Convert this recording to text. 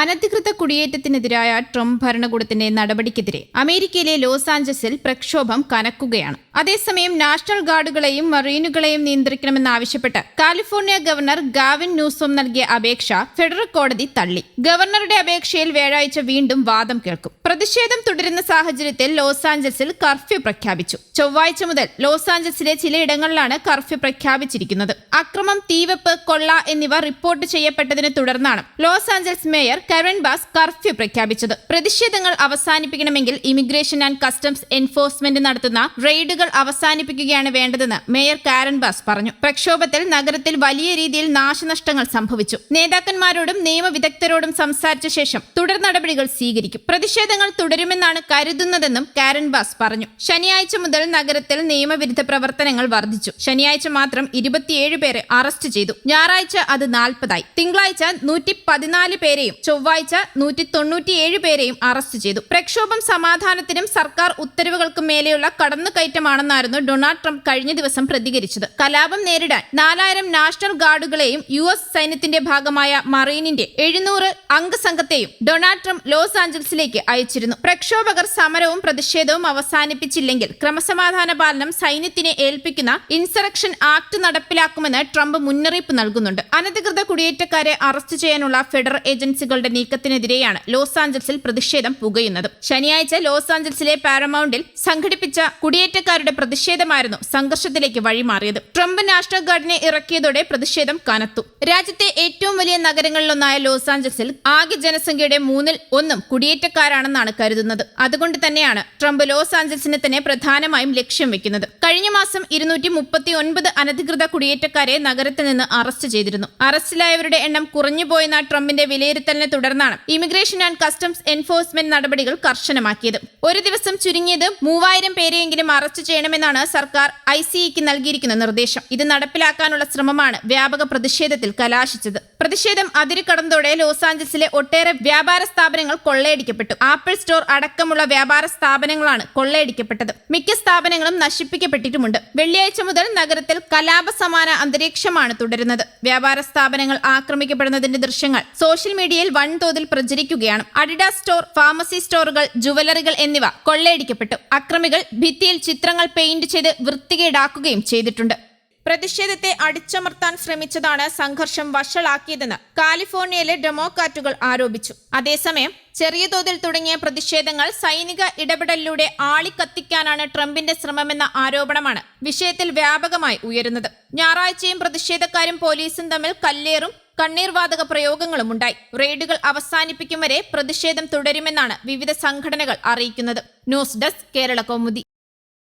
അനധികൃത കുടിയേറ്റത്തിനെതിരായ ട്രംപ് ഭരണകൂടത്തിന്റെ നടപടിക്കെതിരെ അമേരിക്കയിലെ ലോസ് ആഞ്ചൽസിൽ പ്രക്ഷോഭം കനക്കുകയാണ്. അതേസമയം നാഷണൽ ഗാർഡുകളെയും മറീനുകളെയും നിയന്ത്രിക്കണമെന്നാവശ്യപ്പെട്ട് കാലിഫോർണിയ ഗവർണർ ഗാവിൻ ന്യൂസോം നൽകിയ അപേക്ഷ ഫെഡറൽ കോടതി തള്ളി. ഗവർണറുടെ അപേക്ഷയിൽ വ്യാഴാഴ്ച വീണ്ടും വാദം കേൾക്കും. പ്രതിഷേധം തുടരുന്ന സാഹചര്യത്തിൽ ലോസ് ആഞ്ചൽസിൽ കർഫ്യൂ പ്രഖ്യാപിച്ചു. ചൊവ്വാഴ്ച മുതൽ ലോസ് ആഞ്ചൽസിലെ ചിലയിടങ്ങളിലാണ് കർഫ്യൂ പ്രഖ്യാപിച്ചിരിക്കുന്നത്. അക്രമം തീവെപ്പ് കൊള്ള എന്നിവ റിപ്പോർട്ട് ചെയ്യപ്പെട്ടതിനെ തുടർന്നാണ് Los Angeles mayor Karen Bass curfew പ്രഖ്യാപിച്ചത്. പ്രതിഷേധങ്ങൾ അവസാനിപ്പിക്കണമെങ്കിൽ ഇമിഗ്രേഷൻ ആൻഡ് കസ്റ്റംസ് എൻഫോഴ്സ്മെന്റ് നടത്തുന്ന റെയ്ഡുകൾ അവസാനിപ്പിക്കുകയാണ് വേണ്ടതെന്ന് മേയർ കാരൻ ബാസ് പറഞ്ഞു. പ്രക്ഷോഭത്തിൽ നഗരത്തിൽ വലിയ രീതിയിൽ നാശനഷ്ടങ്ങൾ സംഭവിച്ചു. നേതാക്കന്മാരോടും നിയമവിദഗ്ധരോടും സംസാരിച്ച ശേഷം തുടർ നടപടികൾ സ്വീകരിക്കും. പ്രതിഷേധങ്ങൾ തുടരുമെന്നാണ് കരുതുന്നതെന്നും കാരൻ ബാസ് പറഞ്ഞു. ശനിയാഴ്ച മുതൽ നഗരത്തിൽ നിയമവിരുദ്ധ പ്രവർത്തനങ്ങൾ വർദ്ധിച്ചു. ശനിയാഴ്ച മാത്രം ഇരുപത്തിയേഴ് പേരെ അറസ്റ്റ് ചെയ്തു. ഞായറാഴ്ച അത് നാൽപ്പതായി. തിങ്കളാഴ്ച നൂറ്റി പതിനാല് പേരെയും ചൊവ്വാഴ്ച നൂറ്റി തൊണ്ണൂറ്റിയേഴ് പേരെയും അറസ്റ്റ് ചെയ്തു. പ്രക്ഷോഭം സമാധാനത്തിനും സർക്കാർ ഉത്തരവുകൾക്കും മേലെയുള്ള കടന്നുകയറ്റമാണെന്നായിരുന്നു ഡൊണാൾഡ് ട്രംപ് കഴിഞ്ഞ ദിവസം പ്രതികരിച്ചത്. കലാപം നേരിടാൻ നാലായിരം നാഷണൽ ഗാർഡുകളെയും യു എസ് സൈന്യത്തിന്റെ ഭാഗമായ മറീനിന്റെ എഴുന്നൂറ് അംഗസംഘത്തെയും ഡൊണാൾഡ് ട്രംപ് ലോസ് ആഞ്ചൽസിലേക്ക് അയച്ചിരുന്നു. പ്രക്ഷോഭകർ സമരവും പ്രതിഷേധവും അവസാനിപ്പിച്ചില്ലെങ്കിൽ ക്രമസമാധാന പാലനം സൈന്യത്തിനെ ഏൽപ്പിക്കുന്ന ഇൻസറക്ഷൻ ആക്ട് നടപ്പിലാക്കുമെന്ന് ട്രംപ് മുന്നറിയിപ്പ് നൽകുന്നുണ്ട്. അനധികൃത കുടിയേറ്റക്കാരെ അറസ്റ്റ് ചെയ്യാനുള്ള ഫെഡറൽ ഏജൻസികളുടെ നീക്കത്തിനെതിരെയാണ് ലോസ് ആഞ്ചൽസിൽ പ്രതിഷേധം പുകയുന്നത്. ശനിയാഴ്ച ലോസ് ആഞ്ചൽസിലെ പാരമൗണ്ടിൽ സംഘടിപ്പിച്ച കുടിയേറ്റക്കാരുടെ പ്രതിഷേധമായിരുന്നു സംഘർഷത്തിലേക്ക് വഴിമാറിയത്. ട്രംപ് നാഷണൽ ഗാർഡിനെ ഇറക്കിയതോടെ പ്രതിഷേധം കനത്തു. രാജ്യത്തെ ഏറ്റവും വലിയ നഗരങ്ങളിലൊന്നായ ലോസ് ആഞ്ചൽസിൽ ആകെ ജനസംഖ്യയുടെ മൂന്നിൽ ഒന്നും കുടിയേറ്റക്കാരാണെന്നാണ് കരുതുന്നത്. അതുകൊണ്ട് തന്നെയാണ് ട്രംപ് ലോസ് ആഞ്ചൽസിനെ തന്നെ പ്രധാനമായും ലക്ഷ്യം വെക്കുന്നത്. കഴിഞ്ഞ മാസം ഇരുന്നൂറ്റി മുപ്പത്തി ഒൻപത് അനധികൃത കുടിയേറ്റക്കാരെ നഗരത്തിൽ നിന്ന് അറസ്റ്റ് ചെയ്തിരുന്നു. അറസ്റ്റിലായവരുടെ എണ്ണം കുറഞ്ഞുപോയെന്ന ട്രംപിന്റെ വിലയിരുത്തലിനെ തുടർന്നാണ് ഇമിഗ്രേഷൻ ആൻഡ് കസ്റ്റംസ് എൻഫോഴ്സ്മെന്റ് നടപടികൾ കർശനമാക്കിയത്. ഒരു ദിവസം ചുരുങ്ങിയത് മൂവായിരം പേരെയെങ്കിലും അറസ്റ്റ് ചെയ്യണമെന്നാണ് സർക്കാർ ഐ സിഇക്ക് നൽകിയിരിക്കുന്ന നിർദ്ദേശം. ഇത് നടപ്പിലാക്കാനുള്ള ശ്രമമാണ് വ്യാപക പ്രതിഷേധത്തിൽ കലാശിച്ചത്. പ്രതിഷേധം അതിരുകടന്നതോടെ ലോസ് ആഞ്ചൽസിലെ ഒട്ടേറെ വ്യാപാര സ്ഥാപനങ്ങൾ കൊള്ളയടിക്കപ്പെട്ടു. ആപ്പിൾ സ്റ്റോർ അടക്കമുള്ള വ്യാപാര സ്ഥാപനങ്ങളാണ് കൊള്ളയടിക്കപ്പെട്ടത്. മിക്ക സ്ഥാപനങ്ങളും നശിപ്പിക്കപ്പെട്ടിട്ടുമുണ്ട്. വെള്ളിയാഴ്ച മുതൽ നഗരത്തിൽ കലാപ സമാന അന്തരീക്ഷമാണ് തുടരുന്നത്. വ്യാപാര സ്ഥാപനങ്ങൾ ആക്രമിക്കപ്പെടുന്നതിന്റെ ദൃശ്യങ്ങൾ സോഷ്യൽ മീഡിയയിൽ വൻതോതിൽ പ്രചരിക്കുകയാണ്. അഡിഡാസ് സ്റ്റോർ ഫാർമസി സ്റ്റോറുകൾ ജുവലറികൾ എന്നിവ കൊള്ളയടിക്കപ്പെട്ടു. അക്രമികൾ ഭിത്തിയിൽ ചിത്രങ്ങൾ പെയിന്റ് ചെയ്ത് വൃത്തികേടാക്കുകയും ചെയ്തിട്ടുണ്ട്. പ്രതിഷേധത്തെ അടിച്ചമർത്താൻ ശ്രമിച്ചതാണ് സംഘർഷം വഷളാക്കിയതെന്ന് കാലിഫോർണിയയിലെ ഡെമോക്രാറ്റുകൾ ആരോപിച്ചു. അതേസമയം ചെറിയ തോതിൽ തുടങ്ങിയ പ്രതിഷേധങ്ങൾ സൈനിക ഇടപെടലിലൂടെ ആളിക്കത്തിക്കാനാണ് ട്രംപിന്റെ ശ്രമമെന്ന ആരോപണമാണ് വിഷയത്തിൽ വ്യാപകമായി ഉയരുന്നത്. ഞായറാഴ്ചയും പ്രതിഷേധക്കാരും പോലീസും തമ്മിൽ കല്ലേറും കണ്ണീർവാതക പ്രയോഗങ്ങളും ഉണ്ടായി റെയ്ഡുകൾ അവസാനിപ്പിക്കും വരെ പ്രതിഷേധം തുടരുമെന്നാണ് വിവിധ സംഘടനകൾ അറിയിക്കുന്നത്. News desk Kerala Kaumudi.